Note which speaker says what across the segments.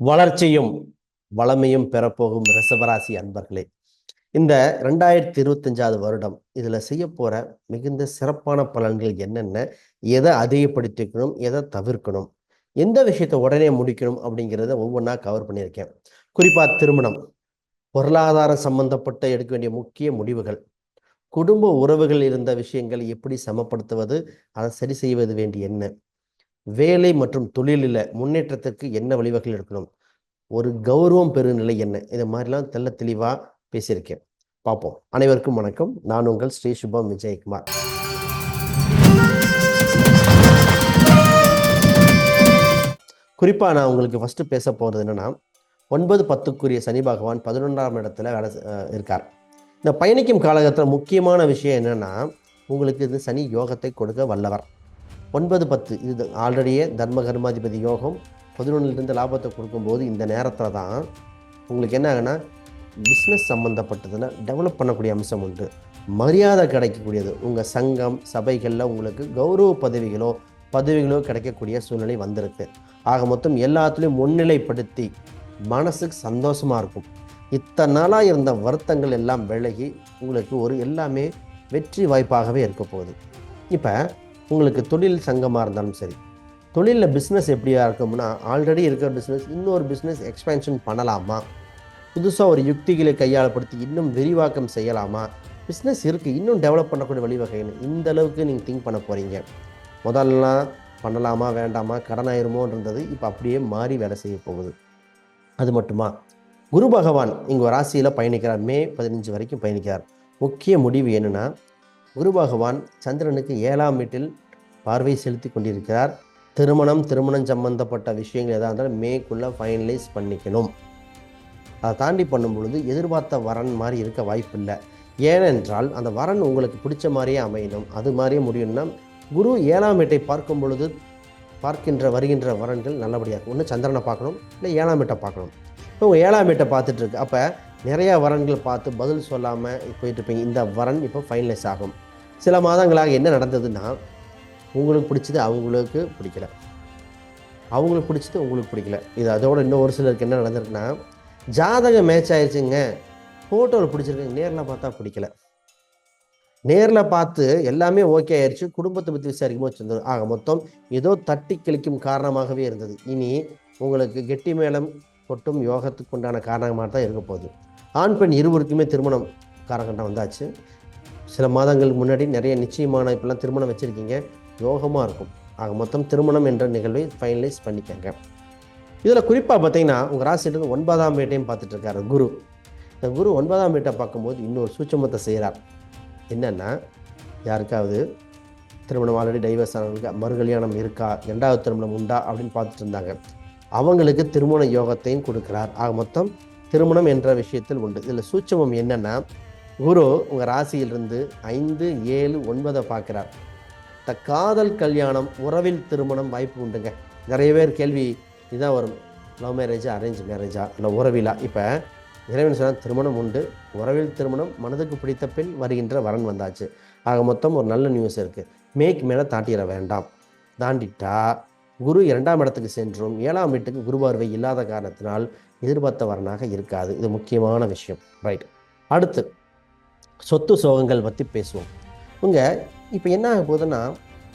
Speaker 1: வளர்ச்சியும் வளமையும் பெறப்போகும் ரிசவராசி அன்பர்களே இந்த ரெண்டாயிரத்தி இருபத்தஞ்சாவது வருடம் இதில் செய்ய போகிற மிகுந்த சிறப்பான பலன்கள் என்னென்ன எதை அதிகப்படுத்திக்கணும் எதை தவிர்க்கணும் எந்த விஷயத்தை உடனே முடிக்கணும் அப்படிங்கிறத ஒவ்வொன்றா கவர் பண்ணியிருக்கேன். குறிப்பாக திருமணம் பொருளாதாரம் சம்பந்தப்பட்ட எடுக்க வேண்டிய முக்கிய முடிவுகள் குடும்ப உறவுகள் இருந்த விஷயங்களை எப்படி சமப்படுத்துவது அதை சரி செய்வது வேண்டிய என்ன வேலை மற்றும் தொழிலில் முன்னேற்றத்திற்கு என்ன வழிவகைகள் எடுக்கணும்? ஒரு கௌரவம் பெருநிலை என்ன? இது மாதிரிலாம் தெல்ல தெளிவாக பேசியிருக்கேன். பார்ப்போம். அனைவருக்கும் வணக்கம். நான் உங்கள் ஸ்ரீ சுபம் விஜயகுமார். குறிப்பாக நான் உங்களுக்கு ஃபஸ்ட்டு பேச போகிறது என்னென்னா ஒன்பது பத்துக்குரிய சனி பகவான் பதினொன்றாம் இடத்துல வேலை இருக்கார். இந்த பயணிக்கும் காலகட்டத்தில் முக்கியமான விஷயம் என்னென்னா உங்களுக்கு இது சனி யோகத்தை கொடுக்க வல்லவர். ஒன்பது பத்து. இது ஆல்ரெடியே தர்ம கர்மாதிபதி யோகம் பதினொன்றுலேருந்து லாபத்தை கொடுக்கும்போது இந்த நேரத்தில் தான் உங்களுக்கு என்ன ஆகுனா பிஸ்னஸ் சம்மந்தப்பட்டதில் டெவலப் பண்ணக்கூடிய அம்சம் உண்டு. மரியாதை கிடைக்கக்கூடியது. உங்கள் சங்கம் சபைகளில் உங்களுக்கு கௌரவ பதவிகளோ பதவிகளோ கிடைக்கக்கூடிய சூழ்நிலை வந்திருக்கு. ஆக மொத்தம் எல்லாத்துலேயும் முன்னிலைப்படுத்தி மனசுக்கு சந்தோஷமாக இருக்கும். இத்தனை நாளாக இருந்த வருத்தங்கள் எல்லாம் விலகி உங்களுக்கு ஒரு எல்லாமே வெற்றி வாய்ப்பாகவே இருக்க போகுது. இப்போ உங்களுக்கு தொழில் சங்கமாக இருந்தாலும் சரி தொழிலில் பிஸ்னஸ் எப்படியா இருக்கும்னா ஆல்ரெடி இருக்கிற பிஸ்னஸ் இன்னொரு பிஸ்னஸ் எக்ஸ்பேன்ஷன் பண்ணலாமா? புதுசாக ஒரு யுக்திகளை கையாளப்படுத்தி இன்னும் விரிவாக்கம் செய்யலாமா? பிஸ்னஸ் இருக்குது இன்னும் டெவலப் பண்ணக்கூடிய வழிவகைன்னு இந்த அளவுக்கு நீங்கள் திங்க் பண்ண போகிறீங்க முதல்லாம் பண்ணலாமா வேண்டாமா கடன் ஆயிருமோன்றது இப்போ அப்படியே மாறி வேலை செய்ய போகுது. அது மட்டுமா? குரு பகவான் இங்கே ராசியில் பயணிக்கிறார். மே பதினஞ்சு வரைக்கும் பயணிக்கிறார். முக்கிய முடிவு என்னன்னா குரு பகவான் சந்திரனுக்கு ஏழாம் வீட்டில் பார்வை செலுத்தி கொண்டிருக்கிறார். திருமணம் திருமணம் சம்பந்தப்பட்ட விஷயங்கள் எதாக இருந்தாலும் மேக்குள்ளே ஃபைனலைஸ் பண்ணிக்கணும். அதை தாண்டி பண்ணும் பொழுது எதிர்பார்த்த வரன் மாதிரி இருக்க வாய்ப்பு இல்லை ஏனென்றால் அந்த வரன் உங்களுக்கு பிடிச்ச மாதிரியே அமையணும். அது மாதிரியே முடியும்னா குரு ஏழாம் வீட்டை பார்க்கும் பொழுது பார்க்கின்ற வருகின்ற வரன்கள் நல்லபடியாக இருக்கும். ஒன்று சந்திரனை பார்க்கணும் இல்லை ஏழாம் வீட்டை பார்க்கணும். இப்போ உங்கள் ஏழாம் வீட்டை பார்த்துட்டு இருக்கு. அப்போ நிறையா வரன்கள் பார்த்து பதில் சொல்லாமல் போயிட்டு இருப்பீங்க. இந்த வரன் இப்போ ஃபைனலைஸ் ஆகும். சில மாதங்களாக என்ன நடந்ததுன்னா உங்களுக்கு பிடிச்சது அவங்களுக்கு பிடிக்கல. அவங்களுக்கு பிடிச்சது உங்களுக்கு பிடிக்கல. இது அதோட இன்னும் ஒரு சிலருக்கு என்ன நடந்திருக்குன்னா ஜாதகம் மேட்ச் ஆயிடுச்சுங்க ஃபோட்டோவில் பிடிச்சிருக்குங்க. நேரில் பார்த்தா பிடிக்கல. நேரில் பார்த்து எல்லாமே ஓகே ஆயிடுச்சு குடும்பத்தை பற்றி விசாரிக்கும் போது இருந்தது ஆக மொத்தம் ஏதோ தட்டி கழிக்கும் காரணமாகவே இருந்தது. இனி உங்களுக்கு கெட்டி மேளம் கொட்டும் யோகத்துக்கு உண்டான காரணமாக தான் இருக்க போகுது. ஆண் பெண் இருவருக்குமே திருமணம் காரகண்டம் வந்தாச்சு. சில மாதங்களுக்கு முன்னாடி நிறைய நிச்சயமான இப்பெல்லாம் திருமணம் வச்சுருக்கீங்க. யோகமாக இருக்கும். ஆக மொத்தம் திருமணம் என்ற நிகழ்வை ஃபைனலைஸ் பண்ணிக்கங்க. இதில் குறிப்பாக பார்த்தீங்கன்னா உங்கள் ராசிட்டு ஒன்பதாம் வீட்டையும் பார்த்துட்டு இருக்காரு குரு. இந்த குரு ஒன்பதாம் வீட்டை பார்க்கும்போது இன்னொரு சூட்சமத்தை செய்கிறார் என்னென்னா யாருக்காவது திருமணம் ஆல்ரெடி டைவர்ஸ் ஆனவங்களுக்கு மறுகல்யாணம் இருக்கா? ரெண்டாவது திருமணம் உண்டா? அப்படின்னு பார்த்துட்டு இருந்தாங்க. அவங்களுக்கு திருமண யோகத்தையும் கொடுக்கிறார். ஆக மொத்தம் திருமணம் என்ற விஷயத்தில் உண்டு. இதில் சூட்சமம் என்னென்னா குரு உங்கள் ராசியிலிருந்து ஐந்து ஏழு ஒன்பதை பார்க்குறார். இந்த காதல் கல்யாணம் உறவில் திருமணம் வாய்ப்பு உண்டுங்க. நிறைய பேர் கேள்வி இதுதான் வரும். லவ் மேரேஜா அரேஞ்ச் மேரேஜா இல்லை உறவிலா? இப்போ இறைவன் சொன்னால் திருமணம் உண்டு. உறவில் திருமணம் மனதுக்கு பிடித்த பெண் வருகின்ற வரன் வந்தாச்சு. ஆக மொத்தம் ஒரு நல்ல நியூஸ் இருக்குது மேய்க்கு மேலே தாட்டிட வேண்டாம். தாண்டிட்டா குரு இரண்டாம் இடத்துக்கு சென்றும் ஏழாம் வீட்டுக்கு குரு பார்வை இல்லாத காரணத்தினால் எதிர்பார்த்த வரனாக இருக்காது. இது முக்கியமான விஷயம். ரைட் அடுத்து சொத்து சோகங்கள் பற்றி பேசுவோம். உங்கள் இப்போ என்ன ஆக போகுதுன்னா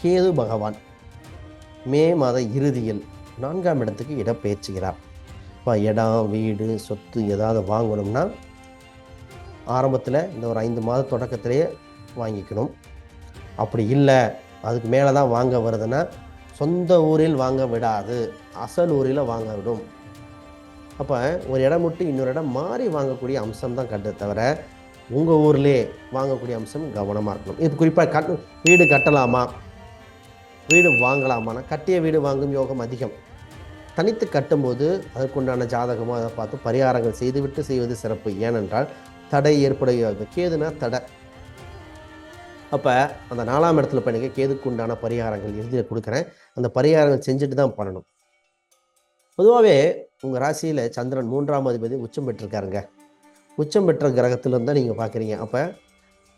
Speaker 1: கேது பகவான் மே மாத இறுதியில் நான்காம் இடத்துக்கு இடப்பெயர்ச்சிக்கிறார் இப்போ இடம் வீடு சொத்து ஏதாவது வாங்கணும்னா ஆரம்பத்தில் இந்த ஒரு ஐந்து மாத தொடக்கத்திலேயே வாங்கிக்கணும். அப்படி இல்லை அதுக்கு மேலே தான் வாங்க வருதுன்னா சொந்த ஊரில் வாங்க விடாது அசல் ஊரில் வாங்க விடும். அப்போ ஒரு இடம் விட்டு இன்னொரு இடம் மாறி வாங்கக்கூடிய அம்சம் தான் கண்டு தவிர உங்கள் ஊர்லேயே வாங்கக்கூடிய அம்சம் கவனமாக இருக்கணும். இது குறிப்பாக கட் வீடு கட்டலாமா? வீடு வாங்கலாமான்னா கட்டிய வீடு வாங்கும் யோகம் அதிகம். தனித்து கட்டும்போது அதற்குண்டான ஜாதகமாக அதை பார்த்து பரிகாரங்கள் செய்துவிட்டு செய்வது சிறப்பு. ஏனென்றால் தடை ஏற்படுகிறது கேதுனா தடை. அப்போ அந்த நாலாம் இடத்துல பயணிக்க கேதுக்கு உண்டான பரிகாரங்கள் எழுதி கொடுக்குறேன். அந்த பரிகாரங்கள் செஞ்சுட்டு தான் பண்ணணும். பொதுவாகவே உங்கள் ராசியில் சந்திரன் மூன்றாம் அதிபதி உச்சம் பெற்றிருக்காருங்க. உச்சம் பெற்ற கிரகத்திலிருந்து தான் நீங்கள் பார்க்குறீங்க அப்போ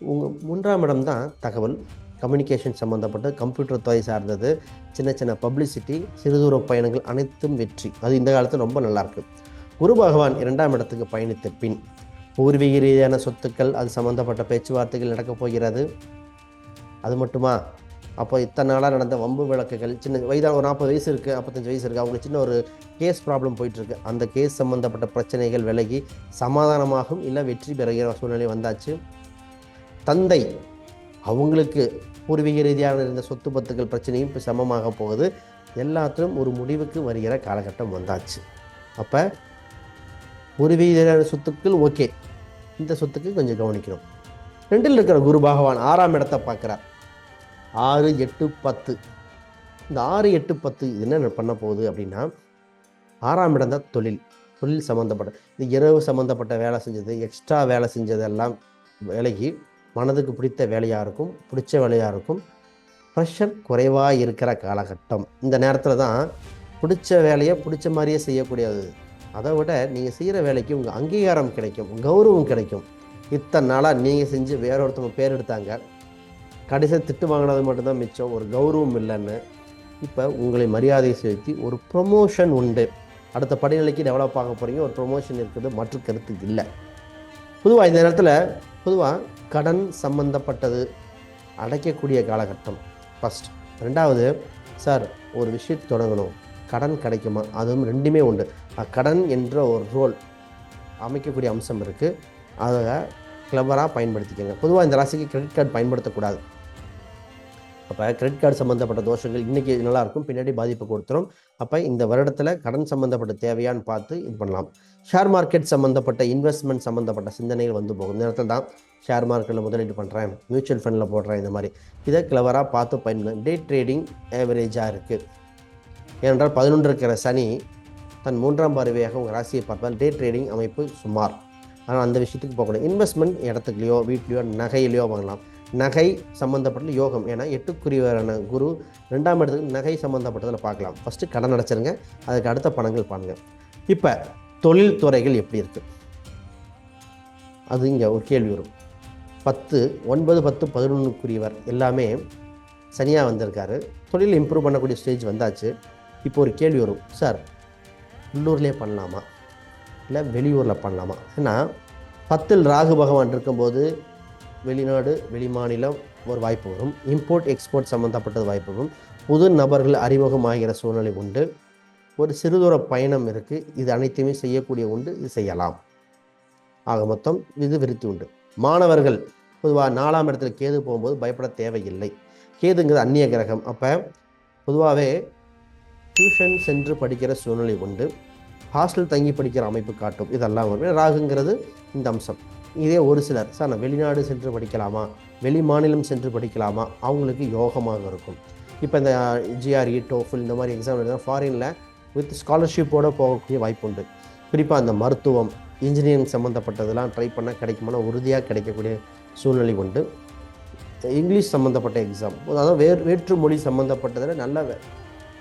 Speaker 1: உங்கள் மூன்றாம் இடம் தான் தகவல். கம்யூனிகேஷன் சம்மந்தப்பட்ட கம்ப்யூட்டர் துறை சார்ந்தது சின்ன சின்ன பப்ளிசிட்டி சிறுதூர பயணங்கள் அனைத்தும் வெற்றி. அது இந்த காலத்தில் ரொம்ப நல்லாயிருக்கு குரு பகவான் இரண்டாம் இடத்துக்கு பயணித்த பின் பூர்வீக ரீதியான சொத்துக்கள் அது சம்மந்தப்பட்ட பேச்சுவார்த்தைகள் நடக்கப் போகிறது. அது மட்டுமா? அப்போ இத்தனை நாளாக நடந்த வம்பு விளக்குகள் சின்ன வயதான ஒரு நாற்பது வயசு இருக்குது ஐம்பத்தஞ்சு வயசு இருக்குது அவங்களுக்கு சின்ன ஒரு கேஸ் ப்ராப்ளம் போயிட்டுருக்கு. அந்த கேஸ் சம்மந்தப்பட்ட பிரச்சனைகள் விலகி சமாதானமாகும் இல்லை வெற்றி பெறுகிற சூழ்நிலை வந்தாச்சு. தந்தை அவங்களுக்கு பூர்வீக ரீதியாக இருந்த சொத்து பத்துக்கள் பிரச்சனையும் இப்போ சமமாக போகுது. எல்லாத்திலும் ஒரு முடிவுக்கு வருகிற காலகட்டம் வந்தாச்சு. அப்போ பூர்வீக ரீதியான சொத்துக்கள் ஓகே இந்த சொத்துக்கு கொஞ்சம் கவனிக்கணும். ரெண்டில் இருக்கிற குரு பகவான் ஆறாம் இடத்தை பார்க்குறார். ஆறு எட்டு பத்து. இந்த ஆறு எட்டு பத்து இது என்ன பண்ண போகுது அப்படின்னா ஆறாம் இடம் தான் தொழில். தொழில் சம்மந்தப்பட்ட இந்த இரவு சம்மந்தப்பட்ட வேலை செஞ்சது எக்ஸ்ட்ரா வேலை செஞ்சதெல்லாம் வேலைக்கு மனதுக்கு பிடித்த வேலையாக இருக்கும் பிடிச்ச வேலையாக இருக்கும். ப்ரெஷர் குறைவாக இருக்கிற காலகட்டம். இந்த நேரத்தில் தான் பிடிச்ச வேலையை பிடிச்ச மாதிரியே செய்யக்கூடியது. அதை விட நீங்கள் செய்கிற வேலைக்கு உங்கள் அங்கீகாரம் கிடைக்கும் கௌரவம் கிடைக்கும். இத்தனை நாளாக நீங்கள் செஞ்சு வேற ஒருத்தவங்க பேர் எடுத்தாங்க. கடைசியாக திட்டு வாங்கினது மட்டும்தான் மிச்சம். ஒரு கௌரவம் இல்லைன்னு. இப்போ உங்களை மரியாதை செலுத்தி ஒரு ப்ரொமோஷன் உண்டு. அடுத்த படிநிலைக்கு டெவலப் ஆக போகிறீங்க ஒரு ப்ரொமோஷன் இருக்குது. மற்ற கருத்து இல்லை. பொதுவாக இந்த நேரத்தில் பொதுவாக கடன் சம்பந்தப்பட்டது அடைக்கக்கூடிய காலகட்டம். ஃபஸ்ட் ரெண்டாவது சார் ஒரு விஷயத்தை தொடங்கணும். கடன் கிடைக்குமா? அதுவும் ரெண்டுமே உண்டு. கடன் என்ற ஒரு ரோல் அமைக்கக்கூடிய அம்சம் இருக்குது அதை கிளவராக பயன்படுத்திக்கோங்க. பொதுவாக இந்த ராசிக்கு கிரெடிட் கார்டு பயன்படுத்தக்கூடாது. அப்போ கிரெடிட் கார்டு சம்மந்தப்பட்ட தோஷங்கள் இன்றைக்கி நல்லாயிருக்கும் பின்னாடி பாதிப்பு கொடுத்துரும். அப்போ இந்த வருடத்தில் கடன் சம்மந்தப்பட்ட தேவையான்னு பார்த்து இது பண்ணலாம். ஷேர் மார்க்கெட் சம்மந்தப்பட்ட இன்வெஸ்ட்மெண்ட் சம்மந்தப்பட்ட சிந்தனைகள் வந்து போகும். இந்த நேரத்தில் தான் ஷேர் மார்க்கெட்டில் முதலீடு பண்ணுறேன் மியூச்சுவல் ஃபண்டில் போடுறேன் இந்த மாதிரி. இதை கிளவராக பார்த்து பயன்படும் டே ட்ரேடிங் ஆவரேஜாக இருக்குது ஏனென்றால் பதினொன்று இருக்கிற சனி தன் மூன்றாம் பார்வையாக உங்கள் ராசியை பார்த்தால் டே ட்ரேடிங் அமைப்பு சுமார். ஆனால் அந்த விஷயத்துக்கு போகக்கூடாது. இன்வெஸ்ட்மெண்ட் இடத்துலையோ வீட்லேயோ நகையிலையோ வாங்கலாம். நகை சம்மந்தப்பட்ட யோகம். ஏன்னா எட்டுக்குரியவரான குரு ரெண்டாம் இடத்துக்கு நகை சம்மந்தப்பட்டதில் பார்க்கலாம். ஃபஸ்ட்டு கடன் அடைச்சிருங்க. அதுக்கு அடுத்த பணங்கள் பாருங்கள் இப்போ தொழில் துறைகள் எப்படி இருக்குது அது இங்கே ஒரு கேள்வி வரும். பத்து ஒன்பது பத்து பதினொன்றுக்குரியவர் எல்லாமே சனியாக வந்திருக்காரு. தொழில் இம்ப்ரூவ் பண்ணக்கூடிய ஸ்டேஜ் வந்தாச்சு. இப்போ ஒரு கேள்வி வரும். சார் உள்ளூர்லேயே பண்ணலாமா? இல்லை வெளியூரில் பண்ணலாமா? ஏன்னா பத்தில் ராகு பகவான் இருக்கும்போது வெளிநாடு வெளிமாநிலம் ஒரு வாய்ப்பு வரும். இம்போர்ட் எக்ஸ்போர்ட் சம்மந்தப்பட்டது வாய்ப்பு வரும். புது நபர்கள் அறிமுகமாகிற சூழ்நிலை உண்டு. ஒரு சிறுதூர பயணம் இருக்குது இது அனைத்தையுமே செய்யக்கூடிய உண்டு. இது செய்யலாம். ஆக மொத்தம் இது விருத்தி உண்டு. மாணவர்கள் பொதுவாக நாலாம் இடத்துல கேது போகும்போது பயப்பட தேவையில்லை. கேதுங்கிறது அந்நிய கிரகம். அப்போ பொதுவாகவே டியூஷன் சென்று படிக்கிற சூழ்நிலை உண்டு. ஹாஸ்டல் தங்கி படிக்கிற அமைப்பு காட்டும். இதெல்லாம் வரும் ராகுங்கிறது இந்த அம்சம். இதே ஒரு சிலர் சார் நான் வெளிநாடு சென்று படிக்கலாமா? வெளி மாநிலம் சென்று படிக்கலாமா? அவங்களுக்கு யோகமாக இருக்கும். இப்போ இந்த ஜிஆர்இ டோஃபில் இந்த மாதிரி எக்ஸாம் எழுதினா ஃபாரினில் வித் ஸ்காலர்ஷிப்போடு போகக்கூடிய வாய்ப்பு உண்டு குறிப்பாக அந்த மருத்துவம் இன்ஜினியரிங் சம்மந்தப்பட்டதெல்லாம் ட்ரை பண்ணால் கிடைக்குமானா உறுதியாக கிடைக்கக்கூடிய சூழ்நிலை உண்டு. இங்கிலீஷ் சம்மந்தப்பட்ட எக்ஸாம் அதாவது வேறு வேற்று மொழி சம்மந்தப்பட்டதில் நல்ல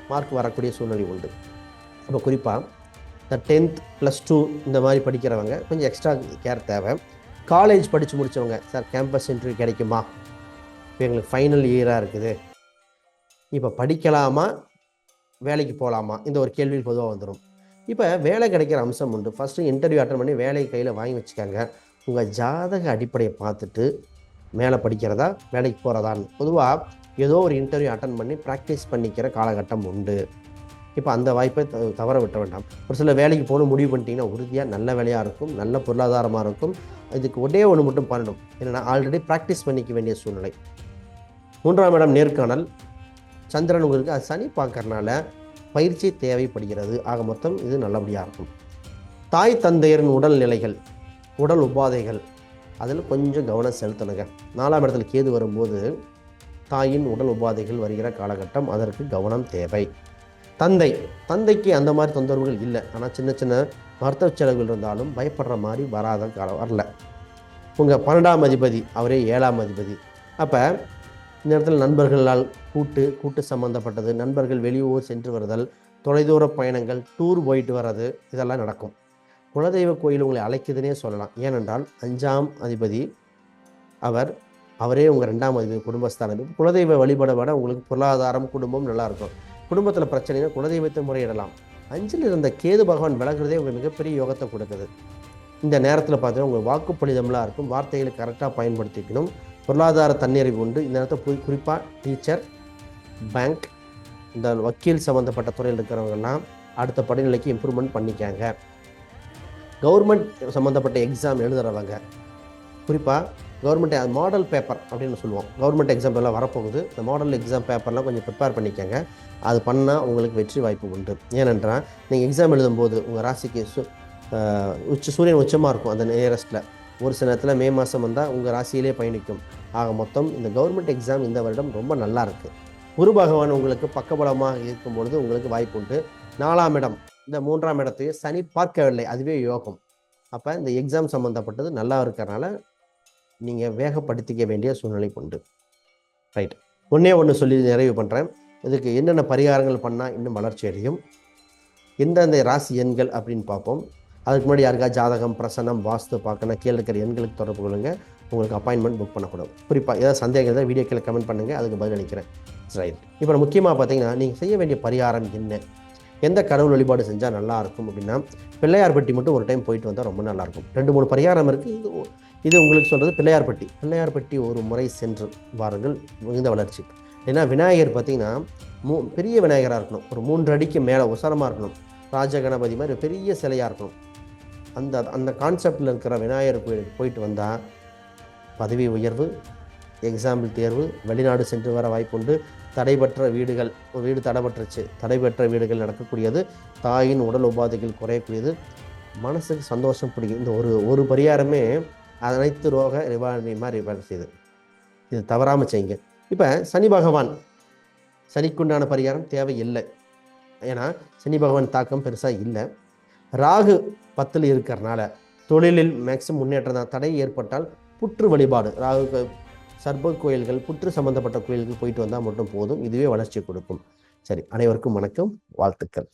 Speaker 1: மார்க் வரக்கூடிய சூழ்நிலை உண்டு. இப்போ குறிப்பாக இந்த டென்த் ப்ளஸ் டூ இந்த மாதிரி படிக்கிறவங்க கொஞ்சம் எக்ஸ்ட்ரா கேர் தேவை. காலேஜ் படித்து முடித்தவங்க சார் கேம்பஸ் இன்டர்வியூ கிடைக்குமா? இப்போ எங்களுக்கு ஃபைனல் இயராக இருக்குது. இப்போ படிக்கலாமா? வேலைக்கு போகலாமா இந்த ஒரு கேள்வி பொதுவாக வந்துடும் இப்போ வேலை கிடைக்கிற அம்சம் உண்டு. ஃபஸ்ட்டு இன்டர்வியூ அட்டன் பண்ணி வேலையை கையில் வாங்கி வச்சுக்காங்க. உங்கள் ஜாதக அடிப்படையை பார்த்துட்டு மேலே படிக்கிறதா வேலைக்கு போகிறதான்னு பொதுவாக ஏதோ ஒரு இன்டர்வியூ அட்டன் பண்ணி ப்ராக்டிஸ் பண்ணிக்கிற காலகட்டம் உண்டு. இப்போ அந்த வாய்ப்பை தவற விட்ட வேண்டாம். ஒரு சில வேலைக்கு போகணும் முடிவு பண்ணிட்டீங்கன்னா உறுதியாக நல்ல வேலையாக இருக்கும் நல்ல பொருளாதாரமாக இருக்கும். இதுக்கு ஒரே ஒன்று மட்டும் பண்ணணும். என்னென்னா ஆல்ரெடி ப்ராக்டிஸ் பண்ணிக்க வேண்டிய சூழ்நிலை. மூன்றாம் இடம் நேர்காணல். சந்திரன் உங்களுக்கு அது சனி பார்க்கறனால பயிற்சி தேவைப்படுகிறது. ஆக மொத்தம் இது நல்லபடியாக இருக்கும். தாய் தந்தையரின் உடல் நிலைகள் உடல் உபாதைகள் அதில் கொஞ்சம் கவனம் செலுத்தணுங்க. நாலாம் இடத்துல கேது வரும்போது தாயின் உடல் உபாதைகள் வருகிற காலகட்டம் அதற்கு கவனம் தேவை. தந்தை. தந்தைக்கு அந்த மாதிரி தொந்தரவுகள் இல்லை. ஆனால் சின்ன சின்ன மருத்துவ செலவுகள் இருந்தாலும் பயப்படுற மாதிரி வராத காலம் வரல. உங்கள் பன்னெண்டாம் அதிபதி அவரே ஏழாம் அதிபதி. அப்போ இந்த இடத்துல நண்பர்களால் கூட்டு கூட்டு சம்மந்தப்பட்டது நண்பர்கள் வெளியூர் சென்று வருதல் தொலைதூர பயணங்கள் டூர் போயிட்டு வர்றது இதெல்லாம் நடக்கும். குலதெய்வ கோயில் உங்களை அழைக்குதுன்னே சொல்லலாம். ஏனென்றால் அஞ்சாம் அதிபதி அவர் அவரே உங்கள் ரெண்டாம் அதிபதி குடும்பஸ்தானம். குலதெய்வ வழிபட விட உங்களுக்கு பொருளாதாரம் குடும்பம் நல்லாயிருக்கும் குடும்பத்தில் பிரச்சனைனா குலதெய்வத்தை முறையிடலாம். அஞ்சில் இருந்த கேது பகவான் விலகிறதே உங்களுக்கு மிகப்பெரிய யோகத்தை கொடுக்குது. இந்த நேரத்தில் பார்த்தீங்கன்னா உங்கள் வாக்குப்பளிதம்லாம் இருக்கும். வார்த்தைகளை கரெக்டாக பயன்படுத்திக்கணும். பொருளாதார தன்னிறைவு உண்டு. இந்த நேரத்தில் குறிப்பாக டீச்சர் பேங்க் இந்த வக்கீல் சம்மந்தப்பட்ட துறையில் இருக்கிறவங்கெல்லாம் அடுத்த படிநிலைக்கு இம்ப்ரூவ்மெண்ட் பண்ணிக்காங்க. கவர்மெண்ட் சம்மந்தப்பட்ட எக்ஸாம் எழுதுறவங்க குறிப்பாக கவர்மெண்ட் அது மாடல் பேப்பர் அப்படின்னு சொல்லுவோம். கவர்மெண்ட் எக்ஸாம் எல்லாம் வரப்போகுது. இந்த மாடல் எக்ஸாம் பேப்பர்லாம் கொஞ்சம் ப்ரிப்பேர் பண்ணிக்கோங்க. அது பண்ணால் உங்களுக்கு வெற்றி வாய்ப்பு உண்டு. ஏனென்றால் நீங்கள் எக்ஸாம் எழுதும்போது உங்கள் ராசிக்கு சு உச்ச சூரியன் உச்சமாக இருக்கும் அந்த நியரஸ்ட்டில் ஒரு சில நேரத்தில் மே மாதம் வந்தால் உங்கள் ராசியிலே பயணிக்கும். ஆக மொத்தம் இந்த கவர்மெண்ட் எக்ஸாம் இந்த வருடம் ரொம்ப நல்லா இருக்குது குரு பகவான் உங்களுக்கு பக்கபலமாக இருக்கும் பொழுது உங்களுக்கு வாய்ப்பு உண்டு. நாலாம் இடம் இந்த மூன்றாம் இடத்தையும் சனி பார்க்கவில்லை. அதுவே யோகம். அப்போ இந்த எக்ஸாம் சம்மந்தப்பட்டது நல்லா இருக்கிறனால நீங்கள் வேகப்படுத்திக்க வேண்டிய சூழ்நிலை உண்டு. ரைட் ஒன்றே ஒன்று சொல்லி நிறைவு பண்ணுறேன் இதுக்கு என்னென்ன பரிகாரங்கள் பண்ணால் இன்னும் வளர்ச்சி அடையும். எந்தெந்த ராசி எண்கள் அப்படின்னு பார்ப்போம். அதுக்கு முன்னாடி யாருக்கா ஜாதகம் பிரசனம் வாஸ்து பார்க்கணும் கீழே இருக்கிற எண்களுக்கு தொடர்பு கொள்ளுங்க. உங்களுக்கு அப்பாயின்மெண்ட் புக் பண்ணக்கூடும். குறிப்பாக ஏதாவது சந்தேகம் இருந்தால் வீடியோ கீழே கமெண்ட் பண்ணுங்கள் அதுக்கு பதில் அளிக்கிறேன் ரைட் இப்போ முக்கியமாக பார்த்தீங்கன்னா நீங்கள் செய்ய வேண்டிய பரிகாரம் என்ன? எந்த கடவுள் வழிபாடு செஞ்சால் நல்லா இருக்கும் அப்படின்னா பிள்ளையார்பட்டி மட்டும் ஒரு டைம் போயிட்டு வந்தால் ரொம்ப நல்லாயிருக்கும் ரெண்டு மூணு பரிகாரம் இருக்குது இது இது உங்களுக்கு சொல்கிறது பிள்ளையார்பட்டி. பிள்ளையார்பட்டி ஒரு முறை சென்று வாருங்கள் மிகுந்த வளர்ச்சி. ஏன்னா விநாயகர் பார்த்தீங்கன்னா மூ பெரிய விநாயகராக இருக்கணும். ஒரு மூன்று அடிக்கு மேலே உசரமாக இருக்கணும். ராஜகணபதி மாதிரி பெரிய சிலையாக இருக்கணும். அந்த அந்த கான்செப்டில் இருக்கிற விநாயகர் கோயிலுக்கு போயிட்டு வந்தால் பதவி உயர்வு எக்ஸாம்பிள் தேர்வு வெளிநாடு சென்று வர வாய்ப்புண்டு. தடைபற்ற வீடுகள் ஒரு வீடு தடைபட்டுருச்சு. தடைபெற்ற வீடுகள் நடக்கக்கூடியது. தாயின் உடல் உபாதைகள் குறையக்கூடியது. மனசுக்கு சந்தோஷம் பிடிக்கும். இந்த ஒரு ஒரு பரிகாரமே அனைத்து ரோக நிவாரணியமாக மாதிரி நிவாரணம் இது தவறாமல் செய்யுங்க. இப்போ சனி பகவான் சனிக்குண்டான பரிகாரம் தேவையில்லை. ஏன்னா சனி பகவான் தாக்கம் பெருசாக இல்லை. ராகு பத்தில் இருக்கிறனால தொழிலில் மேக்ஸிமம் முன்னேற்றம் தான். தடை ஏற்பட்டால் புற்று வழிபாடு. ராகு சர்ப கோயில்கள் புற்று சம்பந்தப்பட்ட கோயில்கள் போயிட்டு வந்தால் மட்டும் போதும். இதுவே வளர்ச்சி கொடுக்கும். சரி அனைவருக்கும் வணக்கம். வாழ்த்துக்கள்.